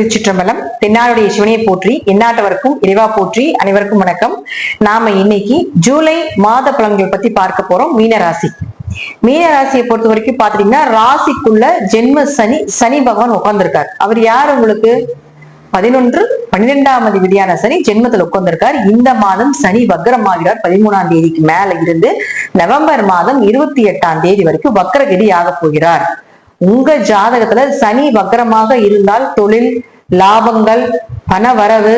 திருச்சிற்றம்பலம் தென்னாடுடைய சிவனையை போற்றி எந்நாட்டவருக்கும் இறைவா போற்றி அனைவருக்கும் வணக்கம். நாம இன்னைக்கு ஜூலை மாத பலன்கள் பத்தி பார்க்க போறோம் மீனராசி. மீனராசியை பொறுத்த வரைக்கும் பாத்தீங்கன்னா ராசிக்குள்ள ஜென்ம சனி சனி பகவான் உட்கார்ந்துருக்கார் அவர் யார் உங்களுக்கு? பதினொன்று பன்னிரெண்டாம் அதிபதியான சனி ஜென்மத்தில் உட்கார்ந்திருக்கார் இந்த மாதம் சனி வக்ரமாகிறார். பதிமூணாம் தேதிக்கு மேல இருந்து நவம்பர் மாதம் இருபத்தி எட்டாம் தேதி வரைக்கும் வக்ரகதி ஆக போகிறார். உங்க ஜாதகத்துல சனி வக்கரமாக இருந்தால் தொழில் லாபங்கள் பண வரவு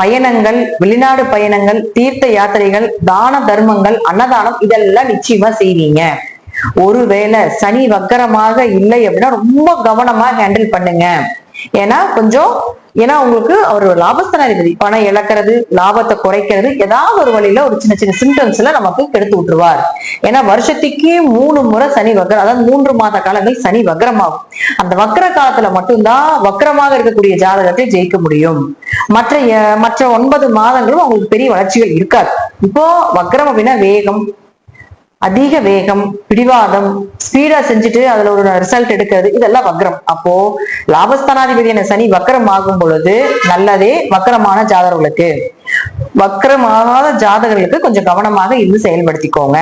பயணங்கள் வெளிநாடு பயணங்கள் தீர்த்த யாத்திரைகள் தான தர்மங்கள் அன்னதானம் இதெல்லாம் நிச்சயமா செய்வீங்க. ஒருவேளை சனி வக்கரமாக இல்லை அப்படின்னா ரொம்ப கவனமா ஹேண்டில் பண்ணுங்க. ஏன்னா கொஞ்சம் ஏன்னா உங்களுக்கு அவர் லாபஸ்தானாதிபதி. பணம் இழக்கிறது லாபத்தை குறைக்கிறது ஏதாவது ஒரு வழியில ஒரு சின்ன சின்ன சிம்டம்ஸ்ல நமக்கு கெடுத்து விட்டுருவார். ஏன்னா வருஷத்துக்கு மூணு முறை சனி வக்ரம் அதாவது மூன்று மாத காலங்கள் சனி வக்ரமாகும். அந்த வக்ர காலத்துல மட்டும்தான் வக்ரமாக இருக்கக்கூடிய ஜாதகத்தை ஜெயிக்க முடியும். மற்ற மற்ற ஒன்பது மாதங்களும் அவங்களுக்கு பெரிய வளர்ச்சிகள் இருக்காது. இப்போ வக்ரம் அப்படின்னா வேகம் அதிக வேகம் பிடிவாதம் ஸ்பீடா செஞ்சுட்டு அதுல ஒரு ரிசல்ட் எடுக்கிறது இதெல்லாம் வக்ரம். அப்போ லாபஸ்தானாதிபதியான சனி வக்ரம் ஆகும் பொழுது நல்லதே வக்கரமான ஜாதகர்களுக்கு. வக்ரமாகாத ஜாதகர்களுக்கு கொஞ்சம் கவனமாக இருந்து செயல்படுத்திக்கோங்க.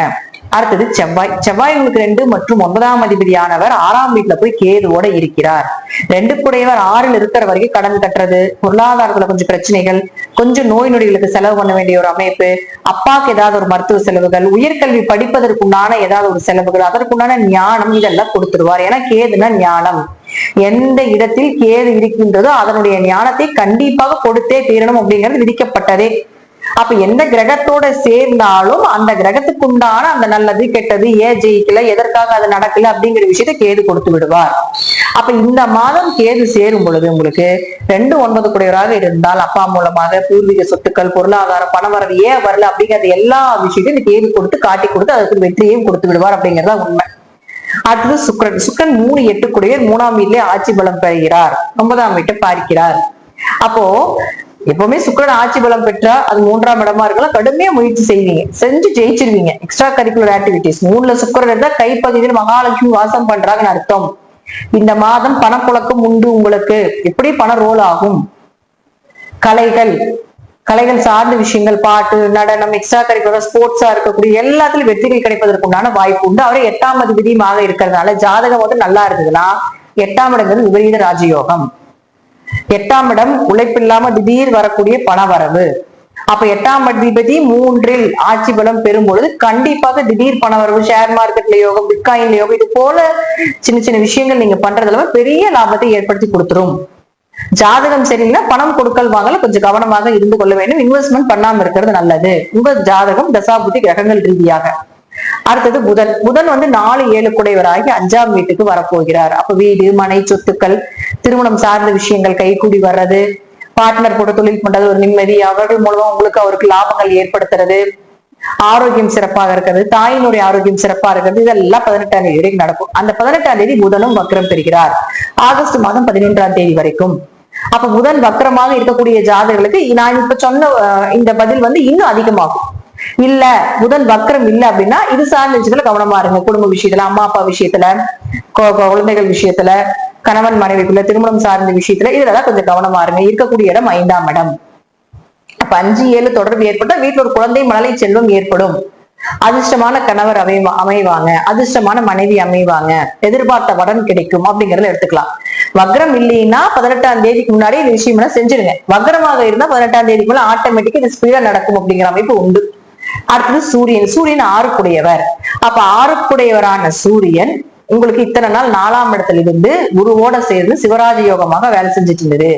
அடுத்தது செவ்வாய். செவ்வாய் உங்களுக்கு ரெண்டு மற்றும் ஒன்பதாம் அதிபதியானவர் ஆறாம் வீட்டுல போய் கேதுவோட இருக்கிறார். ரெண்டு கூடையவர் ஆறில் இருக்கிற வரைக்கும் கடன் கட்டுறது பொருளாதாரத்துல கொஞ்சம் பிரச்சனைகள் கொஞ்சம் நோய் நொடிகளுக்கு செலவு பண்ண வேண்டிய ஒரு அமைப்பு அப்பாக்கு ஏதாவது ஒரு மருத்துவ செலவுகள் உயர்கல்வி படிப்பதற்குண்டான ஏதாவது ஒரு செலவுகள் அதற்குண்டான ஞானம் இதெல்லாம் கொடுத்துருவார் ஏன்னா கேதுனா ஞானம். எந்த இடத்தில் கேது இருக்கின்றதோ அதனுடைய ஞானத்தை கண்டிப்பாக கொடுத்தே தீரணும் அப்படிங்கிறது விதிக்கப்பட்டதே. அப்ப எந்த கிரகத்தோட சேர்ந்தாலும் அந்த கிரகத்துக்கு உண்டான அந்த நல்லது கெட்டது ஏன் ஜெயிக்கல எதற்காக அது நடக்கல அப்படிங்கிற விஷயத்தை கேது கொடுத்து விடுவார். அப்ப இந்த மாதம் கேது சேரும் பொழுது உங்களுக்கு ரெண்டு ஒன்பது குடையவராக இருந்தால் அப்பா மூலமாக பூர்வீக சொத்துக்கள் பொருளாதாரம் பணம் வரது ஏன் வரல அப்படிங்கிறது எல்லா விஷயத்தையும் இந்த கேது கொடுத்து காட்டி கொடுத்து அதுக்கு வெற்றியையும் கொடுத்து விடுவார் அப்படிங்கிறதா உண்மை. அடுத்தது சுக்கிரன். சுக்கிரன் மூணு எட்டு குடையர் மூணாம் வீட்டிலே ஆட்சி பலம் பெறுகிறார். ஒன்பதாம் வீட்டை பார்க்கிறார் அப்போ எப்பவுமே சுக்கிரன் ஆட்சி பலம் பெற்றா அது மூன்றாம் இடமா இருக்கலாம். கடுமையா முயற்சி செய்வீங்க. செஞ்சு ஜெயிச்சிருவீங்க. எக்ஸ்ட்ரா கரிக்குலர் ஆக்டிவிட்டிஸ் மூணுல சுக்கரன் இருந்தா கைப்பகுதியில் மகாலட்சுமி வாசம் பண்றாங்கன்னு அர்த்தம். இந்த மாதம் பணப்புழக்கம் உண்டு உங்களுக்கு. எப்படி பண ரோல் ஆகும்? கலைகள். கலைகள் சார்ந்த விஷயங்கள் பாட்டு நடனம் எக்ஸ்ட்ரா கரிக்குலர் ஸ்போர்ட்ஸா இருக்கக்கூடிய எல்லாத்துலயும் வெற்றிகள் கிடைப்பதற்குண்டான வாய்ப்பு உண்டு. அவரே எட்டாம் அதிபதியுமாக இருக்கிறதுனால ஜாதகம் வந்து நல்லா இருந்ததுன்னா எட்டாம் இடங்கிறது விபரீத ராஜயோகம். எட்டாம் இடம் உழைப்பில்லாம திடீர் வரக்கூடிய பண வரவு. அப்ப எட்டாம் அதிபதி மூன்றில் ஆட்சி பலம் பெறும் பொழுது கண்டிப்பாக திடீர் பண வரவு ஷேர் மார்க்கெட்ல யோகம் பிட்காயின்ல யோகம் இது போல சின்ன சின்ன விஷயங்கள் நீங்க பண்றதுல பெரிய லாபத்தை ஏற்படுத்தி கொடுத்துரும். ஜாதகம் சரியில்லைன்னா பணம் கொடுக்கல் வாங்கல கொஞ்சம் கவனமாக இருந்து கொள்ள வேண்டும். இன்வெஸ்ட்மெண்ட் பண்ணாம இருக்கிறது நல்லது. உங்க ஜாதகம் தசாபுத்தி கிரகங்கள் ரீதியாக. அடுத்தது புதன். புதன் வந்து நாலு ஏழு குடைவராகி அஞ்சாம் வீட்டுக்கு வரப்போகிறார். அப்ப வீடு மனை சொத்துக்கள் திருமணம் சார்ந்த விஷயங்கள் கைகூடி வர்றது பார்ட்னர் கூட தொழில் பண்றது ஒரு நிம்மதி அவர்கள் மூலமா உங்களுக்கு அவருக்கு லாபங்கள் ஏற்படுத்துறது ஆரோக்கியம் சிறப்பாக இருக்கிறது தாயினுடைய ஆரோக்கியம் சிறப்பா இருக்கிறது இதெல்லாம் பதினெட்டாம் தேதி வரைக்கும் நடக்கும். அந்த பதினெட்டாம் தேதி புதனும் வக்ரம் பெறுகிறார். ஆகஸ்ட் மாதம் பதினொன்றாம் தேதி வரைக்கும். அப்ப புதன் வக்கரமாக இருக்கக்கூடிய ஜாதகர்களுக்கு நான் இப்ப சொன்ன இந்த பதில் வந்து இன்னும் அதிகமாகும். இல்ல புதன் வக்கரம் இல்ல அப்படின்னா இது சார்ந்த விஷயத்துல கவனமா இருங்க. குடும்ப விஷயத்துல அம்மா அப்பா விஷயத்துல குழந்தைகள் விஷயத்துல கணவன் மனைவிக்குள்ள திருமணம் சார்ந்த விஷயத்துல இதுலதான் கொஞ்சம் கவனமா இருங்க. இருக்கக்கூடிய இடம் ஐந்தாம் இடம். அப்ப அஞ்சு ஏழு தொடர்பு ஏற்பட்டா வீட்டுல ஒரு குழந்தை மழலை செல்வம் ஏற்படும். அதிர்ஷ்டமான கணவர் அமைவா அமைவாங்க. அதிர்ஷ்டமான மனைவி அமைவாங்க. எதிர்பார்த்த வடன் கிடைக்கும் அப்படிங்கறத எடுத்துக்கலாம். வக்ரம் இல்லைன்னா பதினெட்டாம் தேதிக்கு முன்னாடி இந்த விஷயம் எல்லாம் செஞ்சிருங்க. வக்ரமாக இருந்தா பதினெட்டாம் தேதிக்குள்ள ஆட்டோமேட்டிக்கா இது ஸ்பீடா நடக்கும் அப்படிங்கிற அமைப்பு உண்டு. அடுத்தது சூரியன். சூரியன் ஆறுக்குடையவர். அப்ப ஆறுக்குடையவரான சூரியன் உங்களுக்கு இத்தனை நாள் நாலாம் இடத்துல இருந்து குருவோட சேர்ந்து சிவராஜ யோகமாக வேலை செஞ்சுட்டு இருந்தது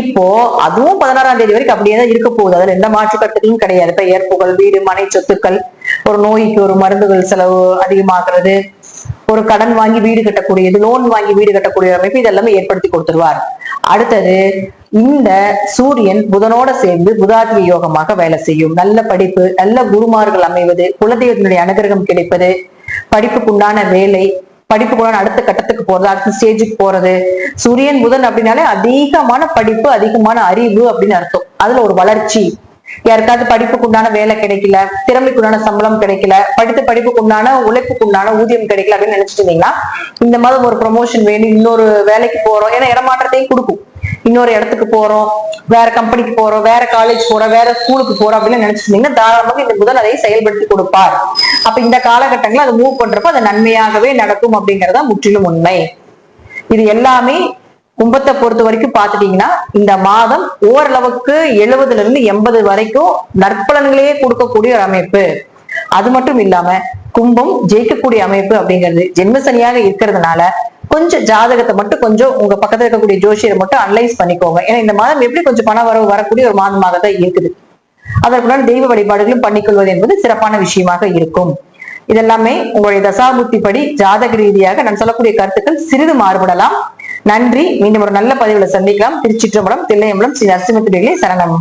இப்போ அதுவும் பதினாறாம் தேதி வரைக்கும் அப்படியே தான் இருக்க போகுது. அதுல எந்த மாற்று கிடையாது. இப்ப ஏற்புகள் வீடு மனை சொத்துக்கள் ஒரு நோய்க்கு ஒரு மருந்துகள் செலவு அதிகமாகிறது. ஒரு கடன் வாங்கி வீடு கட்டக்கூடியது லோன் வாங்கி வீடு கட்டக்கூடிய அமைப்பு இதெல்லாமே ஏற்படுத்தி கொடுத்துருவார். அடுத்தது இந்த சூரியன் புதனோட சேர்ந்து புதாத்வி யோகமாக வேலை செய்யும். நல்ல படிப்பு நல்ல குருமார்கள் அமைவது குலதெய்வத்தினுடைய அனுகிரகம் கிடைப்பது படிப்புக்குண்டான வேலை படிப்புக்குண்டான அடுத்த கட்டத்துக்கு போறது அடுத்த ஸ்டேஜுக்கு போறது. சூரியன் புதன் அப்படின்னாலே அதிகமான படிப்பு அதிகமான அறிவு அப்படின்னு அர்த்தம். அதுல ஒரு வளர்ச்சி. யாருக்காவது படிப்புக்குண்டான வேலை கிடைக்கல திறமைக்குண்டான சம்பளம் கிடைக்கல படித்த படிப்புக்குண்டான உழைப்புக்குண்டான ஊதியம் கிடைக்கல அப்படின்னு நினைச்சிட்டு இருந்தீங்கன்னா இந்த மாதம் ஒரு ப்ரொமோஷன் வேணும் இன்னொரு வேலைக்கு போறோம் ஏன்னா இடமாற்றத்தையும் கொடுக்கும். இன்னொரு இடத்துக்கு போறோம் வேற கம்பெனிக்கு போறோம் வேற காலேஜ் போறோம் வேற ஸ்கூலுக்கு போறோம் அப்படின்னு நினைச்சிருந்தீங்கன்னா தாராளமாக இந்த புதன் அதை செயல்படுத்தி கொடுப்பார். அப்ப இந்த காலகட்டங்கள் அதை மூவ் பண்றப்ப அது நன்மையாகவே நடக்கும் அப்படிங்கறதா முற்றிலும் உண்மை. இது எல்லாமே கும்பத்தை பொறுத்த வரைக்கும் பாத்துட்டீங்கன்னா இந்த மாதம் ஓரளவுக்கு எழுபதுல இருந்து எண்பது வரைக்கும் நற்பலன்களையே கொடுக்கக்கூடிய ஒரு அமைப்பு. அது மட்டும் இல்லாம கும்பம் ஜெயிக்கக்கூடிய அமைப்பு அப்படிங்கிறது ஜென்மசனியாக இருக்கிறதுனால கொஞ்சம் ஜாதகத்தை மட்டும் கொஞ்சம் உங்க பக்கத்துல இருக்கக்கூடிய ஜோஷியரை மட்டும் அனலைஸ் பண்ணிக்கோங்க. ஏன்னா இந்த மாதம் எப்படி கொஞ்சம் பண வரவு வரக்கூடிய ஒரு மாதமாக தான் இருக்குது. அதற்குடன் தெய்வ வழிபாடுகளும் பண்ணிக்கொள்வது என்பது சிறப்பான விஷயமாக இருக்கும். இதெல்லாமே உங்களுடைய தசாபுத்தி படி ஜாதக ரீதியாக நான் சொல்லக்கூடிய கருத்துக்கள் சிறிது மாறுபடலாம். நன்றி. மீண்டும் ஒரு நல்ல பதிவுல சந்திக்கலாம். திருச்சிற்றம்பலம் தில்லையம்பலம் ஸ்ரீ நரசிம்மத்திரிகளே சரணம்.